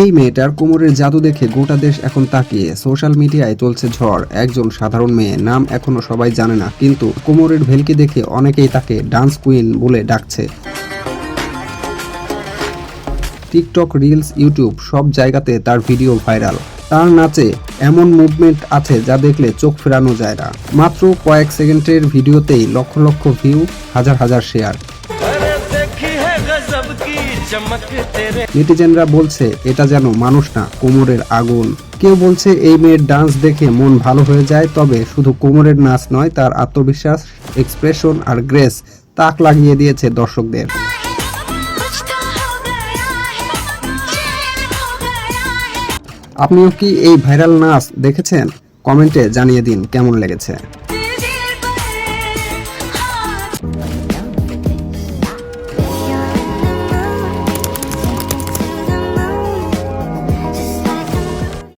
এই মেয়েটার কোমরের জাদু দেখে গোটা দেশ এখন তাকিয়ে। সোশ্যাল মিডিয়ায় চলছে ঝড়। একজন সাধারণ মেয়ে, নাম এখনও সবাই জানে না, কিন্তু কোমরের ভেলকি দেখে অনেকেই তাকে ডান্স কুইন বলে ডাকছে। টিকটক রিলস, ইউটিউব সব জায়গাতে তার ভিডিও ভাইরাল। তার নাচে এমন মুভমেন্ট আছে যা দেখলে চোখ ফেরানো যায় না। মাত্র কয়েক সেকেন্ডের ভিডিওতেই লক্ষ লক্ষ ভিউ, হাজার হাজার শেয়ার। নেটিজেনরা বলছে, এটা যেন মানুষ না, কোমরের আগুন। কেউ বলছে, এই মেয়ের ডান্স দেখে মন ভালো হয়ে যায়, তবে শুধু কোমরের নাচ নয়, তার আত্মবিশ্বাস এক্সপ্রেশন আর গ্রেস তাক লাগিয়ে দিয়েছে দর্শকদের। আপনিও কি এই ভাইরাল নাচ দেখেছেন? কমেন্টে জানিয়ে দিন কেমন লেগেছে।